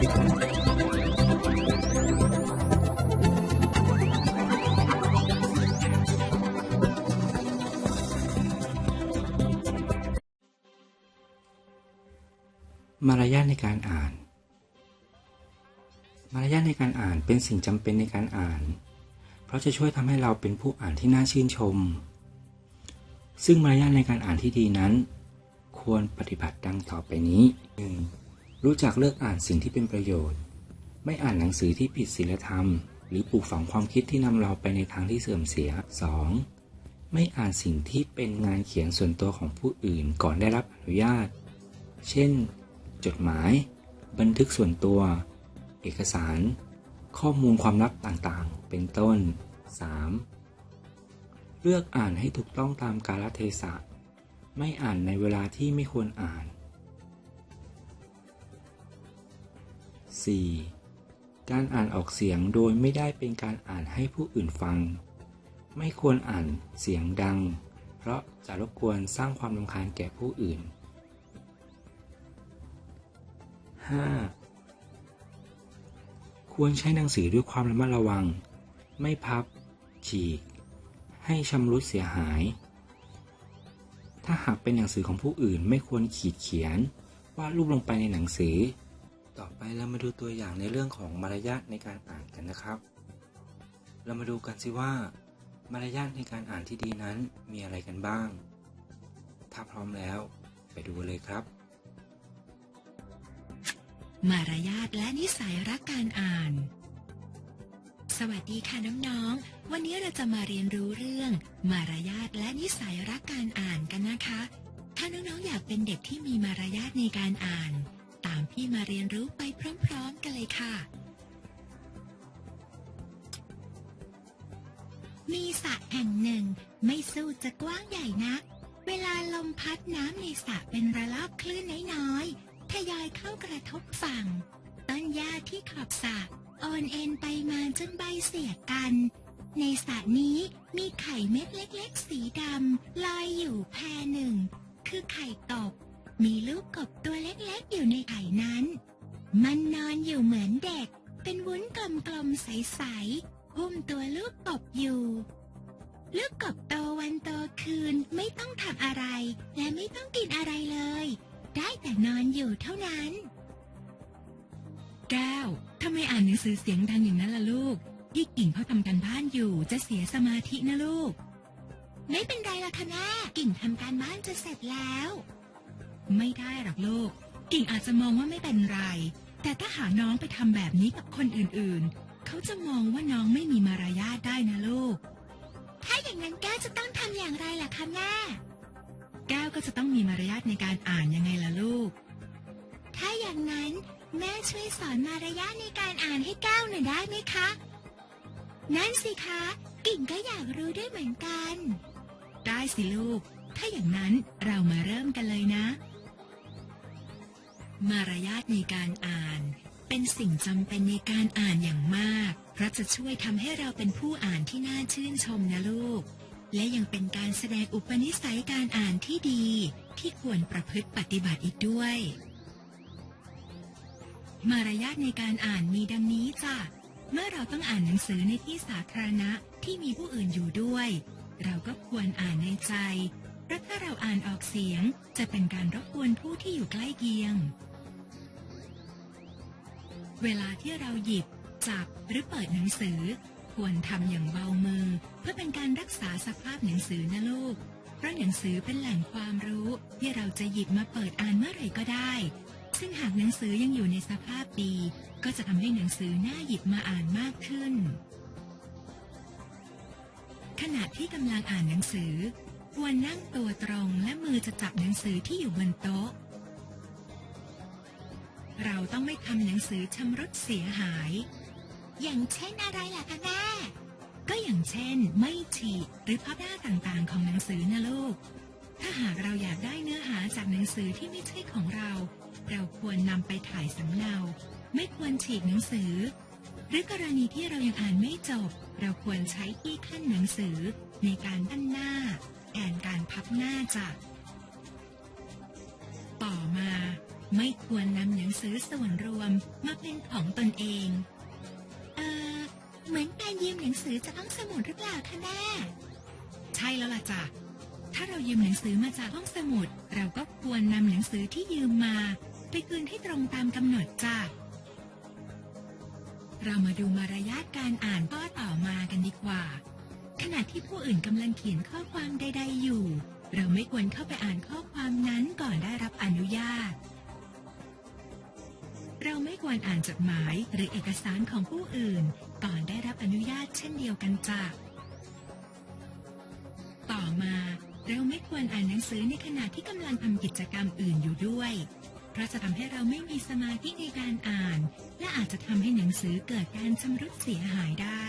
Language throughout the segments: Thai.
มารยาทในการอ่าน มารยาทในการอ่านเป็นสิ่งจำเป็นในการอ่าน เพราะจะช่วยทำให้เราเป็นผู้อ่านที่น่าชื่นชม ซึ่งมารยาทในการอ่านที่ดีนั้น ควรปฏิบัติดังต่อไปนี้ 1. รู้จักเลือกอ่านสิ่งที่เป็นประโยชน์ ไม่อ่านหนังสือที่ผิดศีลธรรม หรือปลูกฝังความคิดที่นำเราไปในทางที่เสื่อมเสีย 2. ไม่อ่านสิ่งที่เป็นงานเขียนส่วนตัวของผู้อื่นก่อนได้รับอนุญาต เช่น จดหมาย บันทึกส่วนตัว เอกสาร ข้อมูลความลับต่างๆ เป็นต้น 3. เลือกอ่านให้ถูกต้องตามกาลเทศะ ไม่อ่านในเวลาที่ไม่ควรอ่าน 4. การอ่านออกเสียงโดยไม่ได้เป็นการอ่านให้ผู้อื่นฟัง ไม่ควรอ่านเสียงดัง เพราะจะรบกวนสร้างความรำคาญแก่ผู้อื่น 5. ควรใช้หนังสือด้วยความระมัดระวัง ไม่พับ ฉีก ให้ชำรุดเสียหาย ถ้าหากเป็นหนังสือของผู้อื่นไม่ควรขีดเขียนวาดรูปลงไปในหนังสือ ต่อไปเรามาดูตัวอย่างในเรื่องของมารยาทในการอ่านกันนะครับ เรามาดูกันสิว่า มารยาทในการอ่านที่ดีนั้นมีอะไรกันบ้าง ถ้าพร้อมแล้ว ไปดูเลยครับ มารยาทและนิสัยรักการอ่าน สวัสดีค่ะน้องๆ วันนี้เราจะมาเรียนรู้เรื่อง มารยาทและนิสัยรักการอ่านกันนะคะ ถ้าน้องๆ อยากเป็นเด็กที่มีมารยาทในการอ่าน ตามพี่มาเรียนรู้ไปพร้อม ๆ กันเลยค่ะ มีสระแห่งหนึ่ง ไม่สู้จะกว้างใหญ่นัก เวลาลมพัดน้ำในสระเป็นระลอกคลื่นน้อยๆทยอยเข้ากระทบฝั่ง ต้นหญ้าที่ขอบสระอ่อนเอ็นไปมาจนใบเสียกัน ในสระนี้มีไข่เม็ดเล็ก ๆ สีดำลอยอยู่แพรหนึ่ง คือไข่กบ มีลูกกบตัวเล็กๆอยู่ในไข่นั้น มันนอนอยู่เหมือนเด็ก เป็นวุ้นกลมๆใสๆหุ้มตัวลูกกบอยู่ ลูกกบโตวันโตคืนไม่ต้องทำอะไร และไม่ต้องกินอะไรเลย ได้แต่นอนอยู่เท่านั้น แก้วทำไมอ่านหนังสือเสียงดังอย่างนั้นล่ะลูกยี่กิ่งเขาทำกันบ้านอยู่จะเสียสมาธินะลูก ไม่เป็นไรล่ะค่ะแม่กิ่งทำการบ้านจะเสร็จแล้ว ไม่ได้หรอกลูก กิ่งอาจจะมองว่าไม่เป็นไร แต่ถ้าหากน้องไปทำแบบนี้กับคนอื่นๆ เขาจะมองว่าน้องไม่มีมารยาทได้นะลูก ถ้าอย่างนั้นแก้วจะต้องทำอย่างไรล่ะคะแม่ แก้วก็จะต้องมีมารยาทในการอ่านยังไงล่ะลูก ถ้าอย่างนั้นแม่ช่วยสอนมารยาทในการอ่านให้แก้วหน่อยได้ไหมคะ นั่นสิคะ กิ่งก็อยากรู้ด้วยเหมือนกัน ได้สิลูก ถ้าอย่างนั้นเรามาเริ่มกันเลยนะ มารยาทในการอ่าน เป็นสิ่งจำเป็นในการอ่านอย่างมาก เพราะจะช่วยทำให้เราเป็นผู้อ่านที่น่าชื่นชมนะลูก และยังเป็นการแสดงอุปนิสัยการอ่านที่ดี ที่ควรประพฤติปฏิบัติอีกด้วย มารยาทในการอ่านมีดังนี้จ้ะเมื่อเราต้องอ่านหนังสือในที่สาธารณะที่มีผู้อื่นอยู่ด้วย เราก็ควรอ่านในใจ เพราะถ้าเราอ่านออกเสียงจะเป็นการรบกวนผู้ที่อยู่ใกล้เคียง เวลาที่เราหยิบ จับหรือเปิดหนังสือ ควรทำอย่างเบามือ เพื่อเป็นการรักษาสภาพหนังสือนะลูก เพราะหนังสือเป็นแหล่งความรู้ ที่เราจะหยิบมาเปิดอ่านเมื่อไหร่ก็ได้ ซึ่งหากหนังสือยังอยู่ในสภาพดี ก็จะทำให้หนังสือน่าหยิบมาอ่านมากขึ้น ขณะที่กำลังอ่านหนังสือควรนั่งตัวตรงและมือจะจับหนังสือที่อยู่บนโต๊ะ เราต้องไม่ทำหนังสือชำรุดเสียหาย อย่างเช่นอะไรล่ะคะแม่ก็อย่างเช่น ไม่ฉีกหรือพับหน้าต่างๆ ของหนังสือนะลูก ถ้าหากเราอยากได้เนื้อหาจากหนังสือที่ไม่ใช่ของเรา เราควรนำไปถ่ายสำเนา ไม่ควรฉีกหนังสือ หรือกรณีที่เรายังอ่านไม่จบ เราควรใช้ที่ขั้นหนังสือในการด้านหน้าแทนการพับหน้าจ้ะต่อมา ไม่ควรนำหนังสือส่วนรวมมาเป็นของตนเอง เออเหมือนการยืมหนังสือจากห้องสมุดหรือเปล่าคะแม่ใช่แล้วล่ะจ้ะถ้าเรายืมหนังสือมาจากห้องสมุด เราก็ควรนำหนังสือที่ยืมมา ไปคืนให้ตรงตามกำหนดจ้ะเรามาดูมารยาทการอ่านข้อต่อมากันดีกว่า ขณะที่ผู้อื่นกำลังเขียนข้อความใด ๆอยู่ เราไม่ควรเข้าไปอ่านข้อความนั้นก่อนได้รับอนุ ไม่ควรอ่านจดหมายหรือเอกสารของผู้อื่น ก่อนได้รับอนุญาตเช่นเดียวกันจ้ะต่อมา เราไม่ควรอ่านหนังสือในขณะที่กำลังทำกิจกรรมอื่นอยู่ด้วย เพราะจะทำให้เราไม่มีสมาธิในการอ่าน และอาจจะทำให้หนังสือเกิดการชำรุดเสียหายได้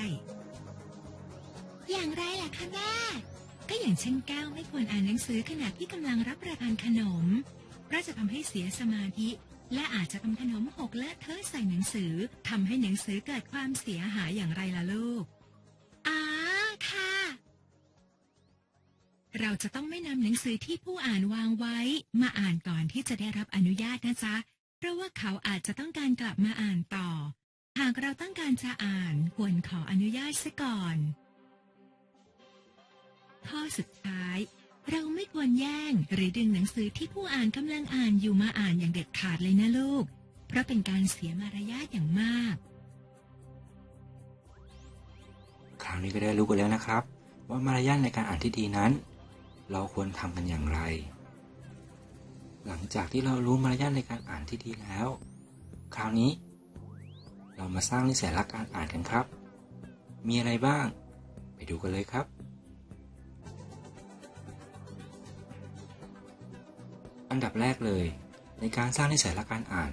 อย่างไรล่ะคะแม่ก็อย่างเช่นแก้วไม่ควรอ่านหนังสือขณะที่กำลังรับประทานขนม เพราะจะทำให้เสียสมาธิ และอาจจะทำขนมหกและเทอะใส่หนังสือทำให้หนังสือเกิดความเสียหายอย่างไรล่ะลูกอ่าค่ะ เราจะต้องไม่นำหนังสือที่ผู้อ่านวางไว้ มาอ่านก่อนที่จะได้รับอนุญาตนะจ๊ะ เพราะว่าเขาอาจจะต้องการกลับมาอ่านต่อ หากเราต้องการจะอ่านควรขออนุญาตซะก่อน ข้อสุดท้าย เราไม่ควรแย่งหรือดึงหนังสือที่ผู้อ่านกำลังอ่านอยู่มาอ่านอย่างเด็ดขาดเลยนะลูก เพราะเป็นการเสียมารยาทอย่างมาก คราวนี้ก็ได้รู้กันแล้วนะครับ ว่ามารยาทในการอ่านที่ดีนั้น เราควรทำกันอย่างไร หลังจากที่เรารู้มารยาทในการอ่านที่ดีแล้ว คราวนี้ เรามาสร้างนิสัยรักการอ่านกันครับ มีอะไรบ้าง ไปดูกันเลยครับ อันดับแรกเลย ในการสร้างนิสัยรักการอ่าน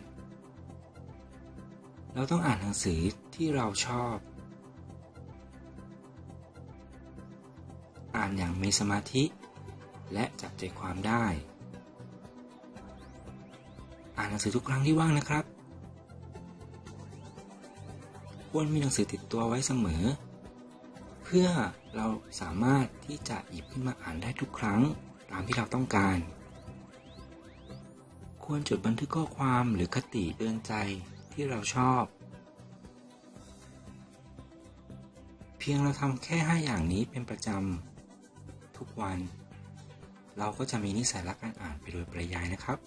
เราต้องอ่านหนังสือที่เราชอบ อ่านอย่างมีสมาธิ และจับใจความได้ อ่านหนังสือทุกครั้งที่ว่างนะครับ ควรมีหนังสือติดตัวไว้เสมอ เพื่อเราสามารถที่จะหยิบขึ้นมาอ่านได้ทุกครั้งตามที่เราต้องการ ควรจดบันทึกข้อความหรือคติเตือนใจที่เราชอบ เพียงเราทำแค่ 5 อย่างนี้เป็นประจำทุกวัน เราก็จะมีนิสัยรักการอ่านไปโดยปริยายนะครับ